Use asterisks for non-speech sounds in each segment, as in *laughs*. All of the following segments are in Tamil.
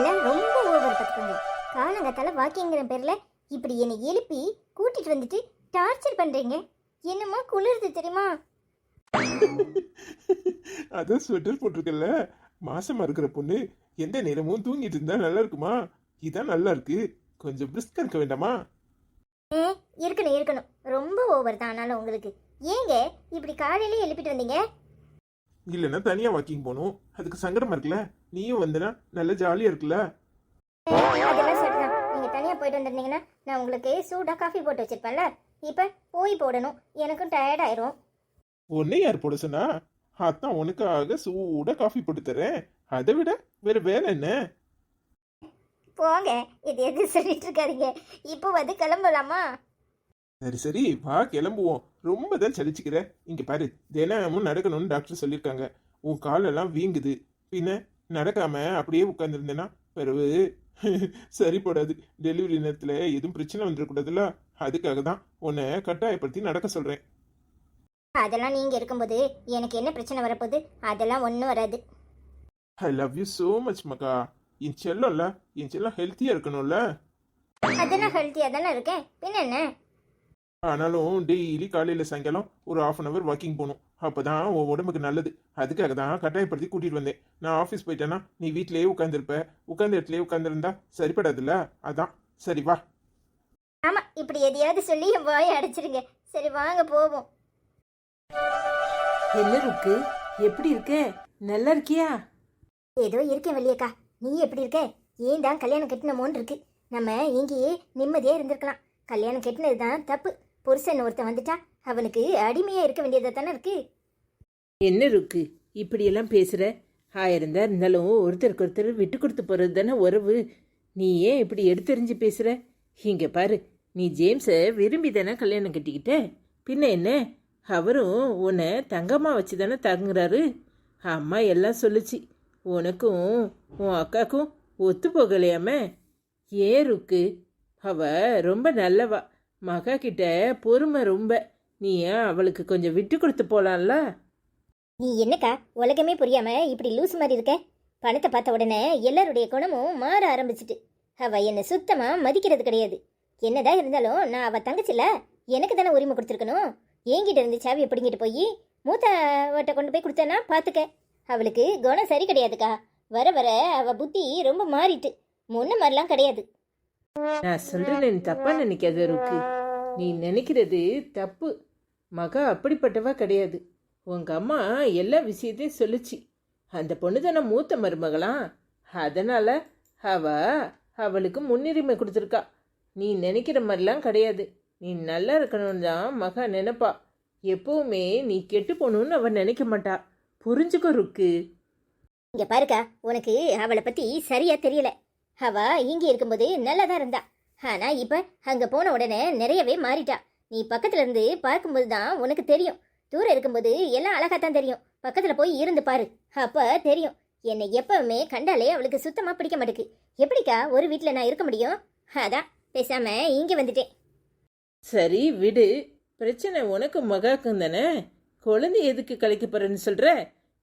இல்ல ரொம்ப ஓவர் பார்த்துக்கோங்க காலங்கத்தால வாக்கிங்கிற பேர்ல இப்படி என்னை எழுப்பி கூட்டிட்டு வந்துட்டு டார்ச்சர் பண்றீங்க. என்னமா குளிருது தெரியுமா? அதான் ஸ்வெட்டர் போட்டிருக்கல மாசமா இருக்கிற பொண்ணு எந்த நேரமும் தூங்கிட்டு இருந்தா நல்லா இருக்குமா? இதான் நல்லா இருக்கு. கொஞ்சம் பிரிஸ்கா இருக்க வேண்டாமா? இருக்கணும் இருக்கணும். ரொம்ப ஓவர் தான் ஆனாலும் உங்களுக்கு. ஏங்க இப்படி காலையில எழுப்பிட்டு வந்தீங்க? இல்லைன்னா தனியா வாக்கிங் போகணும். அதுக்கு சங்கடமா இருக்குல்ல? நீயும் வந்தனா நல்ல ஜாலியா இருக்குல்ல? அதெல்லாம் சரிதான். நீங்க தனியா போயிட்டு வந்திருந்தீங்கன்னா நான் உங்களுக்கு சூடா காஃபி போட்டு வச்சிருப்பேன்ல. இப்ப போய் போடணும். எனக்கும் டயர்ட் ஆயிரும். உன்னை யார் போட சொன்னா? அதான் உனக்காக சூட காஃபி போட்டு தரேன். அதை விட வேற வேலை என்ன? போங்க. இது எது சொல்லிட்டு இருக்காதீங்க. இப்போ வந்து கிளம்பலாமா? சரி சரி. வா கிளம்புவோம். ரொம்ப தான் சலிச்சுக்கிற. இங்க பாரு தினமும் நடக்கணும்னு டாக்டர் சொல்லியிருக்காங்க. உன் காலெல்லாம் வீங்குது. பின்ன நடக்காம அப்படியே உட்காந்துருந்தேன்னா பிறகு சரிப்படாது டெலிவரி நேரத்துல எதுவும் பிரச்சனை வந்துடக்கூடாதுல்ல? அதுக்காக தான் உன்னை கட்டாயப்படுத்தி நடக்க சொல்றேன். அதெல்லாம் நீங்க இருக்கும்போது எனக்கு என்ன பிரச்சனை வரப்போகுது? அதெல்லாம் ஒன்றும் வராது. I love you so much மகா. என் செல்லம்ல என் செல்லம் ஹெல்த்தியா இருக்கணும்ல. அதெல்லாம் ஹெல்த்தியா தானே இருக்கேன். பின்ன என்ன? ஆனாலும் டெய்லி காலையில சாயங்காலம் ஒரு half அன் அவர் வாக்கிங் போகணும். அப்பதான் உன் உடம்புக்கு நல்லது. அதுக்காக தான் கட்டாயப்படுத்தி கூட்டிட்டு வந்தேன். நான் ஆஃபீஸ் போயிட்டேன்னா நீ வீட்டிலேயே உட்காந்துருப்ப உட்காந்த இடத்துலயே உட்காந்துருந்தா சரிப்படாதுல்ல? அதான். சரி வா. ஆமா இப்படி எதையாவது சொல்லி என் வாயை அடைச்சிருங்க. சரி வாங்க போவோம். என்ன எப்படி இருக்க? நல்லா இருக்கியா? ஏதோ இருக்கேன் வெளியக்கா நீ எப்படி இருக்க? ஏன் தான் கல்யாணம் கட்டினமோன்னு இருக்கு. நம்ம இங்கேயே நிம்மதியா இருந்திருக்கலாம். கல்யாணம் கட்டினது தான் தப்பு. புருஷன் ஒருத்தன் வந்துட்டா அவனுக்கு அடிமையா இருக்க வேண்டியதாக தானே இருக்கு? என்ன ருக்கு இப்படியெல்லாம் பேசுற? ஆயிருந்தா இருந்தாலும் ஒருத்தருக்கு ஒருத்தர் விட்டு கொடுத்து போறது தானே உறவு. நீ ஏன் இப்படி எடுத்தெறிஞ்சு பேசுற? இங்க பாரு நீ ஜேம்ஸை விரும்பி தானே கல்யாணம் கட்டிக்கிட்ட? பின்ன என்ன? அவரும் உன்னை தங்கம்மா வச்சு தானே தங்குறாரு. அம்மா எல்லாம் சொல்லுச்சு உனக்கும் உன் அக்காக்கும் ஒத்து போகலையாம? ஏன் ருக்கு அவ ரொம்ப நல்லவா. மகா கிட்ட பொறுமை ரொம்ப. நீ ஏன் அவளுக்கு கொஞ்சம் விட்டு கொடுத்து போலாம்ல? நீ என்னக்கா? உலகமே புரியாம இப்படி லூஸ் மாதிரி இருக்க? பணத்தை பார்த்த உடனே எல்லாருடைய குணமும் மாற ஆரம்பிச்சிட்டு. அவ என்னை சுத்தமா மதிக்கிறது கிடையாது. என்னதான் இருந்தாலும் நான் அவ தங்கச்சில எனக்கு தானே உரிமை கொடுத்துருக்கணும்? என்கிட்ட இருந்து சாவியை பிடிங்கிட்டு போய் மூத்தவட்ட கொண்டு போய் கொடுத்தேன்னா பார்த்துக்க. அவளுக்கு குணம் சரி கிடையாதுக்கா. வர வர அவ புத்தி ரொம்ப மாறிட்டு. முன்ன மாதிரிலாம் கிடையாது. நான் சொல்றேன் நீ தப்பா நினைக்காத ருக்கு. நீ நினைக்கிறது தப்பு. மகா அப்படிப்பட்டவா கிடையாது. உங்க அம்மா எல்லா விஷயத்தையும் சொல்லுச்சு. அந்த பொண்ணு தானே மூத்த மருமகளாம் அதனால அவ அவளுக்கு முன்னுரிமை கொடுத்துருக்கா. நீ நினைக்கிற மாதிரிலாம் கிடையாது. நீ நல்லா இருக்கணும்னு தான் மகா நினைப்பா. எப்பவுமே நீ கெட்டு போகணும்னு அவன் நினைக்க மாட்டா. புரிஞ்சுக்கோ ருக்கு. இங்க பாருக்கா உனக்கு அவளை பத்தி சரியா தெரியல. அவ இங்க இருக்கும்போது நல்லதா இருந்தா. ஆனா இப்ப அங்க போன உடனே நிறையவே மாறிட்டா. நீ பக்கத்துல இருந்து பார்க்கும்போது தான் உனக்கு தெரியும். தூரம் இருக்கும்போது எல்லாம் அழகா தான் தெரியும். பக்கத்துல போய் இருந்து பாரு. அப்ப தெரியும். என்னை எப்பவுமே கண்டாலே அவளுக்கு சுத்தமா பிடிக்க மாட்டேக்கு. எப்படிக்கா ஒரு வீட்டில் நான் இருக்க முடியும்? அதான் பேசாம இங்க வந்துட்டேன். சரி விடு. பிரச்சனை உனக்கும் மகாக்கும் தானே? குழந்தை எதுக்கு கலைக்க போறேன்னு சொல்ற?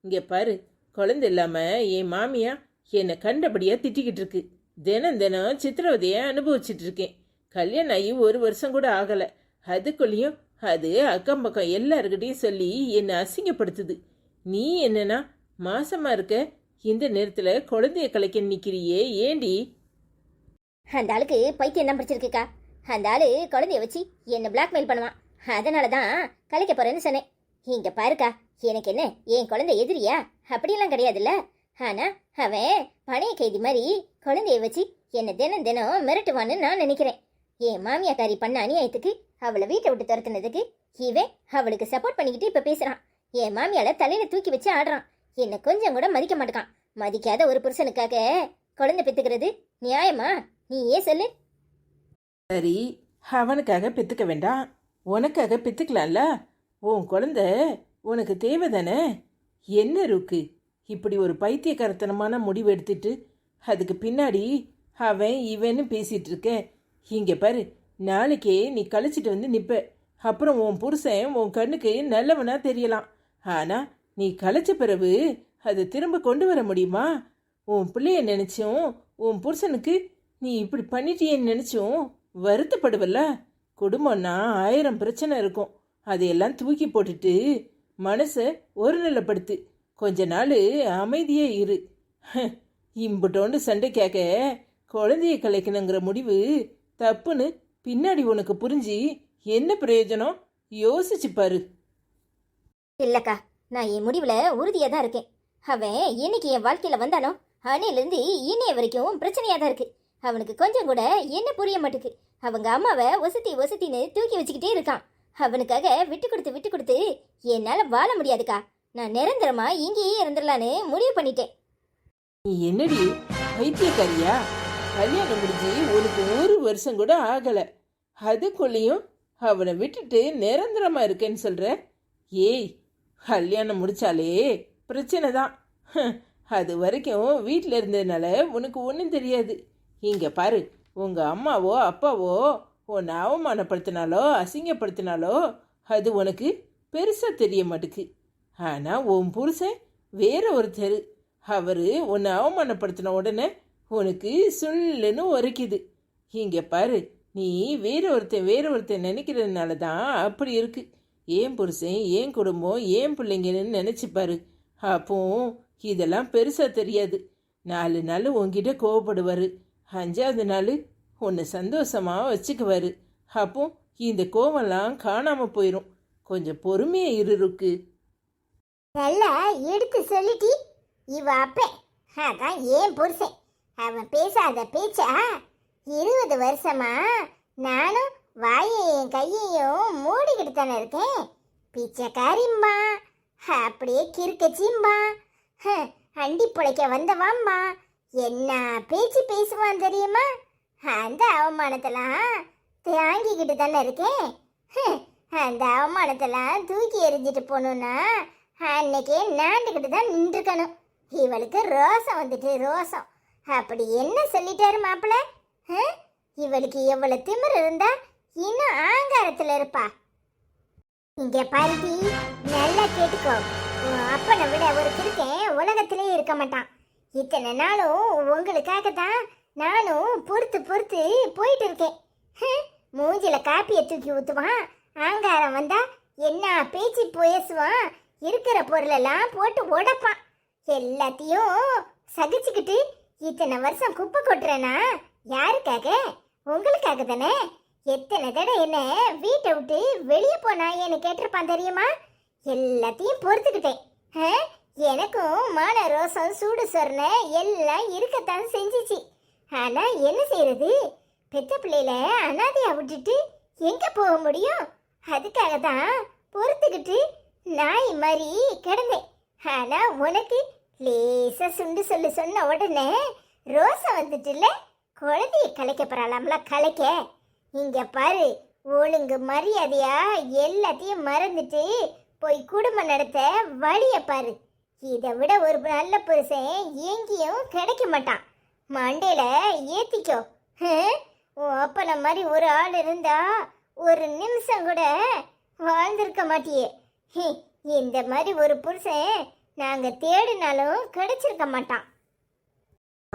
இங்க பாரு குழந்தை இல்லாம என் மாமியா என்னை கண்டபடியா திட்டிக்கிட்டு இருக்கு. தினம் தினம் சித்திரவதைய அனுபவிச்சுட்டு இருக்கேன் கல்யாணம் ஆகி ஒரு வருஷம் கூட ஆகலை. அதுக்குள்ளேயும் அது அக்கம் பக்கம் எல்லாருக்கிட்டையும் சொல்லி என்னை அசிங்கப்படுத்துது. நீ என்னன்னா மாசமா இருக்க இந்த நேரத்தில் குழந்தைய கலைக்க நிற்கிறியே ஏண்டி? அந்த ஆளுக்கு பைத்தியம் தான் பிடிச்சிருக்குக்கா? அந்த ஆளு குழந்தைய வச்சு என்னை பிளாக்மெயில் பண்ணுவான். அதனால தான் கலைக்க போறேன்னு சொன்னேன். இங்கே பாருக்கா எனக்கு என்ன என் குழந்தை எதிரியா? அப்படியெல்லாம் கிடையாதுல்ல? ஆனா அவன் பழைய கைதி மாதிரி குழந்தைய வச்சு என்ன தினம் தினம் மிரட்டுவான்னு நான் நினைக்கிறேன். என் மாமியாக்காரி பண்ண அநியாயத்துக்கு அவளை வீட்டை விட்டு துரத்துனதுக்கு இவன் அவளுக்கு சப்போர்ட் பண்ணிக்கிட்டு இப்ப பேசுறான். என் மாமியால தலையில தூக்கி வச்சு ஆடுறான். என்ன கொஞ்சம் கூட மதிக்க மாட்டான். மதிக்காத ஒரு புருஷனுக்காக குழந்தை பெத்துக்கிறது நியாயமா? நீ ஏன் சொல்லு. சரி அவனுக்காக பெத்துக்க வேண்டாம். உனக்காக பெத்துக்கலாம்ல. உன் குழந்தை உனக்கு தேவை தானே என்ன ருக்கு? இப்படி ஒரு பைத்தியக்காரத்தனமான முடிவு எடுத்துட்டு அதுக்கு பின்னாடி அவன் இவன்னு பேசிகிட்டு இருக்க. இங்கே பாரு நாளைக்கே நீ கழிச்சிட்டு வந்து நிப்ப. அப்புறம் உன் புருஷன் உன் கண்ணுக்கு நல்லவனா தெரியலாம். ஆனால் நீ கழிச்ச பிறகு அதை திரும்ப கொண்டு வர முடியுமா? உன் பிள்ளைய நினச்சும் உன் புருஷனுக்கு நீ இப்படி பண்ணிட்டியன்னு நினச்சும் வருத்தப்படுவல்ல? குடும்பம்னா ஆயிரம் பிரச்சனை இருக்கும். அதையெல்லாம் தூக்கி போட்டுட்டு மனசை ஒருநிலைப்படுத்து. கொஞ்ச நாள் அமைதியே இரு. இம்புட்டோண்டு சண்டை கேட்க குழந்தைய கலைக்கணுங்கிற முடிவு தப்புன்னு பின்னாடி உனக்கு புரிஞ்சு என்ன பிரயோஜனம்? யோசிச்சு பாரு. இல்லக்கா நான் என் முடிவில் உறுதியாக தான் இருக்கேன். அவன் இன்னைக்கு என் வாழ்க்கையில் வந்தானோ அணையிலேருந்து இன்னைய வரைக்கும் பிரச்சனையாக தான் இருக்கு. அவனுக்கு கொஞ்சம் கூட என்ன புரிய மாட்டேக்கு அவங்க அம்மாவை ஒசத்தி ஒசத்தின்னு தூக்கி வச்சுக்கிட்டே இருக்கான். அவனுக்காக விட்டு கொடுத்து விட்டு கொடுத்து என்னால் வாழ முடியாதுக்கா. நான் நிரந்தரமா இங்கேயே இருந்துடலான்னு முடிவு பண்ணிட்டேன். நீ என்னடி வைத்தியக்காரியா கல்யாணம் முடிஞ்சு உனக்கு ஒரு வருஷம் கூட ஆகல. அதுக்குள்ளேயும் அவனை விட்டுட்டு நிரந்தரமா இருக்கேன்னு சொல்ற? ஏய் கல்யாணம் முடிச்சாலே பிரச்சனை தான். அது வரைக்கும் வீட்டில் இருந்ததுனால உனக்கு ஒன்றும் தெரியாது. இங்கே பாரு உங்கள் அம்மாவோ அப்பாவோ உன்னை அவமானப்படுத்தினாலோ அசிங்கப்படுத்தினாலோ அது உனக்கு பெருசாக தெரிய மாட்டுக்கு. ஆனால் உன் புருஷன் வேற ஒருத்தர். அவர் உன்னை அவமானப்படுத்தின உடனே உனக்கு சுள்ளுன்னு உரைக்குது இங்கே பாரு நீ வேற ஒருத்தன் வேற ஒருத்தன் நினைக்கிறதுனால தான் அப்படி இருக்கு. ஏன் புருஷன் ஏன் குடும்பம் ஏன் பிள்ளைங்கன்னு நினச்சிப்பாரு அப்போ இதெல்லாம் பெருசாக தெரியாது. நாலு நாள் உன்கிட்ட கோவப்படுவார். அஞ்சாவது நாள் உன்னை சந்தோஷமாக வச்சுக்குவாரு. அப்போ இந்த கோவம்லாம் காணாமல் போயிடும் கொஞ்சம் பொறுமையாக இரு நல்லா எடுத்து சொல்லிட்டி. இவ அப்ப அதான் ஏன் புருஷன்? அவன் பேசாத பேச்சா? இருபது வருஷமா நானும் வாயையும் கையையும் மூடிக்கிட்டு தானே இருக்கேன். பிச்சைக்காரிம்மா அப்படியே கிறுக்கச்சிம்மா அண்டி பிழைக்க வந்தவாம்மா. என்ன பேச்சு பேசுவான் தெரியுமா? அந்த அவமானத்தெல்லாம் தாங்கிக்கிட்டு தானே இருக்கேன். அந்த அவமானத்தெல்லாம் தூக்கி எறிஞ்சிட்டு போகணுன்னா அன்னைக்கே நாண்டுக்கிட்டு தான் நின்றுக்கணும். இவளுக்கு ரோசம் வந்துட்டு ரோசம். அப்படி என்ன சொல்லிட்டாரு மாப்பிள்ள? இவளுக்கு எவ்வளவு திமிர் இருந்தா இன்னும் ஆங்காரத்துல இருப்பா. இங்க பருத்தி நல்லா கேட்டுக்கோ. அப்பனை விட ஒரு கிருக்கன் உலகத்திலே இருக்க மாட்டான். இத்தனை நாளும் உங்களுக்காக தான் நானும் பொறுத்து பொறுத்து போயிட்டு இருக்கேன். மூஞ்சில காப்பியை தூக்கி ஊத்துவான். ஆங்காரம் வந்தா என்ன பேச்சு பேசுவான்? இருக்கிற பொருளெல்லாம் போட்டு உடப்பான். எல்லாத்தையும் சகிச்சுக்கிட்டு இத்தனை வருஷம் குப்பை கொட்டுறேனா? யாருக்காக? உங்களுக்காக தானே? எத்தனை தடவை என்ன வீட்டை விட்டு வெளியே போனாயேன்னு கேட்டிருப்பான் தெரியுமா? எல்லாத்தையும் பொறுத்துக்கிட்டேன். ஆ? எனக்கும் மான ரோசம் சூடு சொரணை எல்லாம் இருக்கத்தான் செஞ்சிச்சு. ஆனா என்ன செய்யறது பெத்த பிள்ளையில அனாதையா விட்டுட்டு எங்க போக முடியும்? அதுக்காக தான் பொறுத்துக்கிட்டு நாய் மாதிரி கிடந்தேன். ஆனா உனக்கு லேசா சுண்டு சொல்லு சொன்ன உடனே ரோசா வந்துட்டுல குழந்தைய கலைக்க போறாளாம்ல கலைக்க. இங்க பாரு ஒழுங்கு மரியாதையா எல்லாத்தையும் மறந்துட்டு போய் குடும்பம் நடத்த வழிய பாரு. இதை விட ஒரு நல்ல புருஷன் எங்கேயும் கிடைக்க மாட்டான். மண்டையில ஏத்திக்கோ. ஹம்? உன் மாதிரி ஒரு ஆள் இருந்தா ஒரு நிமிஷம் கூட வாழ்ந்திருக்க மாட்டியே. ஹம், இந்த மாதிரி ஒரு புருஷன் நாங்க தேடினாலும் கிடைச்சிருக்க மாட்டான்.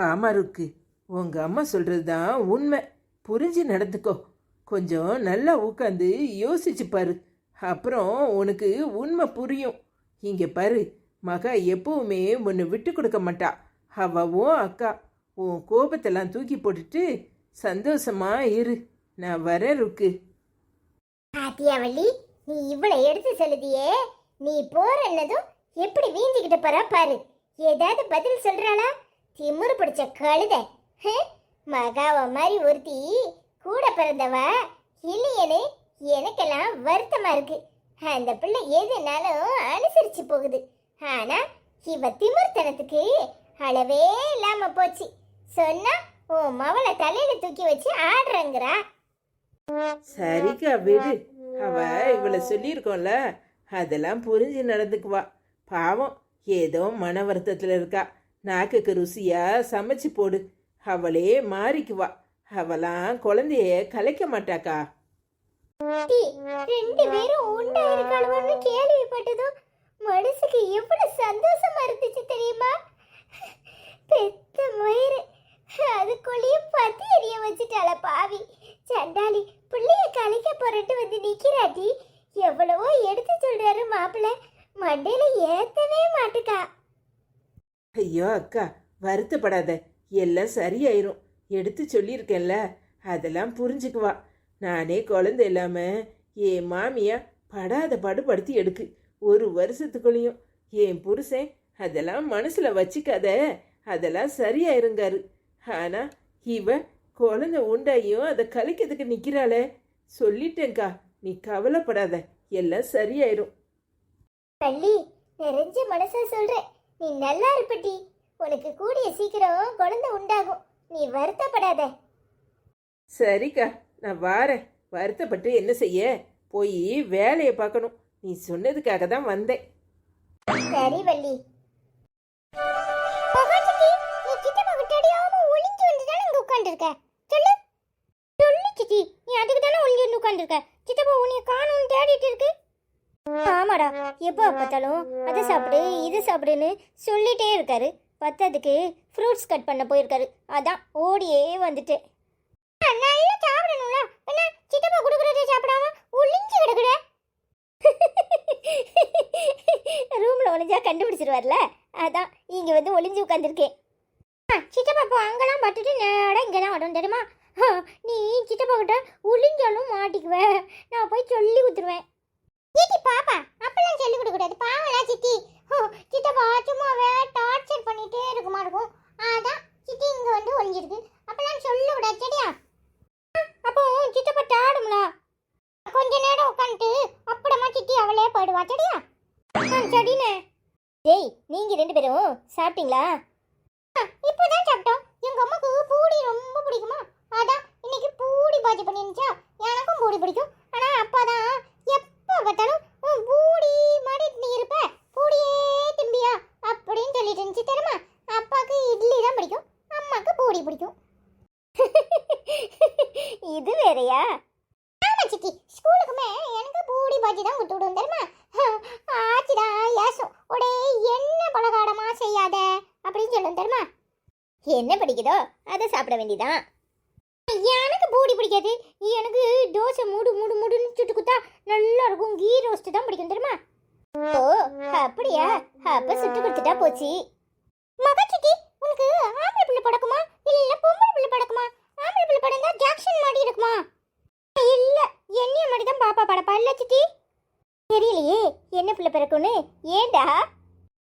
ஆமா ருக்கு. உங்க அம்மா சொல்றது தான் உண்மை. புரிஞ்சு நடந்துக்கோ. கொஞ்சம் நல்லா உட்காந்து யோசிச்சு பாரு. அப்புறம் உனக்கு உண்மை புரியும். இங்க பாரு மகா எப்பவுமே உன்னை விட்டு கொடுக்க மாட்டா. அவ உன் அக்கா. உன் கோபத்தெல்லாம் தூக்கி போட்டுட்டு சந்தோஷமா இரு. நான் வரேன் ருக்கு. ஆத்தியாவள்ளி நீ இவ்வளவு எடுத்து சொல்லுதியே. நீ போறன்னதும் எப்படி வீஞ்சிக்கிட்டு போறா பாரு. ஏதாவது பதில் சொல்றாளா? திமிரு பிடிச்ச கழுத. மகாவ மாதிரி ஒருத்தி கூட பிறந்தவ? இல்லையேன்னு எனக்கெல்லாம் வருத்தமா இருக்கு. அந்த பிள்ளை எதுனாலும் அனுசரிச்சு போகுது. ஆனா இவ திமிர்த்தனத்துக்கு அளவே இல்லாம போச்சு. சொன்னா உன் மவளை தலையில தூக்கி வச்சு ஆடுறங்கிறா. சரிக்கா விடு. அவ இவளை சொல்லியிருக்கோம்ல. அதெல்லாம் புரிஞ்சு நடந்துக்குவா. பாவம் ஏதோ மன வருத்தத்தில் இருக்கா. நாக்குக்கு ருசியா சமைச்சு போடு. அவளே மாறிக்குவா. அவளாம் குழந்தைய கலைக்க மாட்டாக்கா. ரெண்டு பேரும் உண்டா இருக்காளுன்னு கேள்விப்பட்டதும் மனசுக்கு எவ்வளவு சந்தோஷமா இருந்துச்சு தெரியுமா? பெத்த மயிறு. அதுக்குள்ளேயே பத்தி எரிய வச்சுட்டாள பாவி. சண்டாளி பிள்ளைய கலைக்க போறட்டு வந்து நிக்கிறாட்டி எவ்வளவோ எடுத்து சொல்றாரு மாப்பிள்ள. மண்டையில ஏத்தவே மாட்டுக்கா. ஐயோ அக்கா வருத்தப்படாத. எல்லாம் சரியாயிரும். எடுத்து சொல்லியிருக்கேன்ல அதெல்லாம் புரிஞ்சுக்குவா. நானே குழந்தை இல்லாம என் மாமியா படாத படுபடுத்தி எடுக்கு. ஒரு வருஷத்துக்குள்ளேயும் என் புருஷன் அதெல்லாம் மனசுல வச்சுக்காத. அதெல்லாம் சரியாயிருங்காரு. ஆனா இவ குழந்தை உண்டாயும் அதை கலைக்கிறதுக்கு நிக்கிறாளே. சொல்லிட்டேங்க்கா நீ கவலைப்படாத எல்லாம் சரியாயிரும். பள்ளி நிறைஞ்ச மனசா சொல்றேன் நீ நல்லா இருப்பட்டி உனக்கு கூடிய சீக்கிரம் குழந்தை உண்டாகும். நீ வருத்தப்படாத. சரிக்கா நான் வாரேன். வருத்தப்பட்டு என்ன செய்ய? போய் வேலையை பார்க்கணும். நீ சொன்னதுக்காக தான் வந்தேன். சரி வள்ளி. நீ கிட்ட அடியாம ஒளிஞ்சு வந்துதானே இங்க உட்கார்ந்திருக்க? நீ அதுக்கு தானே ஒளிஞ்சு வந்து சித்தப்பா உன்னை காணோம்னு தேடிட்டு இருக்கு. ஆமாடா எப்போ பார்த்தாலும் அதை சாப்பிடு இது சாப்பிடுன்னு சொல்லிட்டே இருக்காரு. பத்ததுக்கு ஃப்ரூட்ஸ் கட் பண்ண போயிருக்காரு. அதான் ஓடியே வந்துட்டேன் ஆ, நல்லா சாப்பிடணும்ல. என்ன, சித்தப்பா கொடுக்குறதே சாப்பிடாம ஒளிஞ்சு கிடக்குற? ரூமில் ஒளிஞ்சா கண்டுபிடிச்சிருவார்ல? அதான் இங்கே வந்து ஒளிஞ்சு உட்காந்துருக்கேன் ஆ, சித்தப்பா இப்போ அங்கெல்லாம் பார்த்துட்டு நேரம் இங்க தான் வரும் தெரியுமா? நீ சித்தப்பா கிட்ட ஒளிஞ்சாலும் மாட்டிக்குவ. நான் போய் சொல்லி கொடுத்துருவேன் ஏடி பாப்பா அப்பெல்லாம் சொல்லி கொடுக்க கூடாது பாவலா சித்தி. ஓ சித்தப்பா சும்மாவே டார்ச்சர் பண்ணிட்டே இருக்குமா இருக்கும். அதான் சித்தி இங்க வந்து ஒளிஞ்சிருக்கு. அப்பெல்லாம் சொல்ல கூடாது சரியா அப்போ சித்தப்பா தாடும்ல. கொஞ்ச நேரம் உட்காந்துட்டு அப்புறமா சித்தி அவளே போயிடுவா சரியா? ஆ சரிண்ணே. டேய் நீங்க ரெண்டு பேரும் சாப்பிட்டீங்களா? பாஜி எனக்கும் பூடி பிடிக்கும். ஆனா அப்பா தான் எப்போ பார்த்தாலும் "உன் பூடி மாதிரி நீ இருப்ப பூடியே திம்பியா அப்படின்னு சொல்லிட்டு இருந்துச்சு. தெரியுமா? அப்பாக்கு இட்லி தான் பிடிக்கும். அம்மாவுக்கு பூடி பிடிக்கும். இது வேறையா? ஆமா சித்தி. ஸ்கூலுக்குமே எனக்கு பூடி பாஜி தான் கொடுத்து விடுவோம் தெரியுமா? ஆச்சுடா ஏசும் ஒடே என்ன பலகாரமா செய்யாத? அப்படின்னு சொல்லும் தெரியுமா? என்ன பிடிக்குதோ அதை சாப்பிட வேண்டியதான் எனக்கு பூடி பிடிக்காது. எனக்கு தோசை மூடு மூடு மூடுன்னு சுட்டு குத்தா நல்லா இருக்கும். கீ ரோஸ்ட் தான் பிடிக்கும் தெரியுமா? ஓ அப்படியா? அப்ப சுட்டு கொடுத்துட்டா போச்சு. மகச்சுட்டி உனக்கு ஆம்பளை பிள்ளை படக்குமா இல்ல பொம்பளை பிள்ளை படக்குமா ஆம்பளை பிள்ளை படம் தான் ஜாக்சன் மாதிரி இருக்குமா? இல்ல என்னைய மாடி தான் பாப்பா படப்பா இல்ல சித்தி? தெரியலையே என்ன பிள்ளை பிறக்கும்னு? ஏண்டா?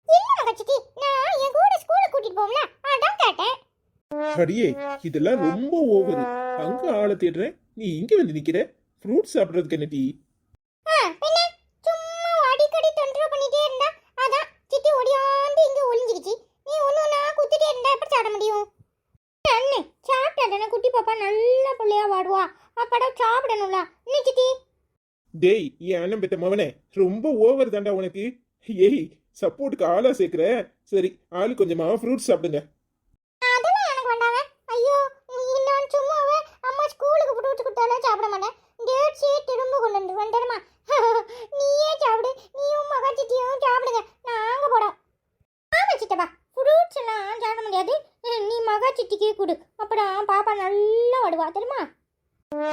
இல்ல மகச்சுட்டி நான் என் கூட ஸ்கூலுக்கு கூட்டிட்டு போவோம்ல அதான் கேட்டேன் அடியே இதெல்லாம் ரொம்ப ஓவர் அங்க ஆளை தேடுறேன். நீ இங்க வந்து நிக்கிற. ஃப்ரூட்ஸ் சாப்பிடுறதுக்கு என்ன டீ? ஆ, பின்ன சும்மா அடிக்கடி தொந்தரவு பண்ணிட்டே இருந்தா அதான் சித்தி ஓடியாந்து இங்க ஒளிஞ்சிருச்சு. நீ ஒண்ணு ஒண்ணா குத்திட்டே இருந்தா எப்படி சாப்பிட முடியும்? அண்ணே சாப்பிட்டாதானே குட்டி பாப்பா நல்ல பிள்ளையா வாடுவா. அப்படா சாப்பிடணும்ல. இன்னும் சித்தி? டேய் என் அண்ணன் பெத்த மவனே ரொம்ப ஓவர் தாண்டா உனக்கு. ஏய் சப்போர்ட்டுக்கு ஆளா சேர்க்கிற. சரி ஆளு கொஞ்சமா ஃப்ரூட்ஸ் சாப்பிடுங்க அதெல்லாம் எனக்கு வேண்டாங்க ஐயோ நீ நான் சும்மாவே அம்மா ஸ்கூலுக்கு போட்டு கொடுத்தாலும் சாப்பிட மாட்டேன் டேட்ஸே திரும்ப கொண்டு வந்து வந்துடுமா *laughs* நீயே சாப்பிடு. நீயும் மகா சித்தியும் சாப்பிடுங்க. நாங்க போறோம் ஆமா சித்தப்பா ஃப்ரூட்ஸ் எல்லாம் சாப்பிட முடியாது. நீ மகா சித்திக்கே கொடு. அப்புறம் பாப்பா நல்லா வருவா தெரியுமா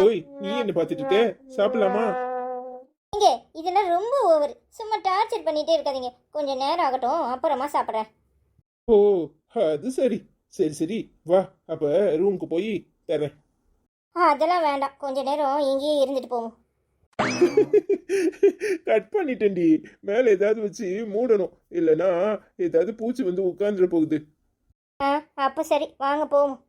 ஓய் நீ என்ன பார்த்துட்டு இருக்க? சாப்பிடலாமா? இங்க இதெல்லாம் ரொம்ப ஓவர் சும்மா டார்ச்சர் பண்ணிட்டே இருக்காதீங்க. கொஞ்சம் நேரம் ஆகட்டும் அப்புறமா சாப்பிட்றேன். ஓ அது சரி. சரி சரி. வா அப்ப ரூமுக்கு போய் தரேன். அதெல்லாம் வேண்டாம். கொஞ்ச நேரம் இங்கேயே இருந்துட்டு போவோம். கட் பண்ணிட்டேன்டி. மேல ஏதாவது வச்சு மூடணும். இல்லனா ஏதாவது பூச்சி வந்து உட்கார்ந்துட போகுது. ஆ அப்போ சரி. வாங்க போவோம்.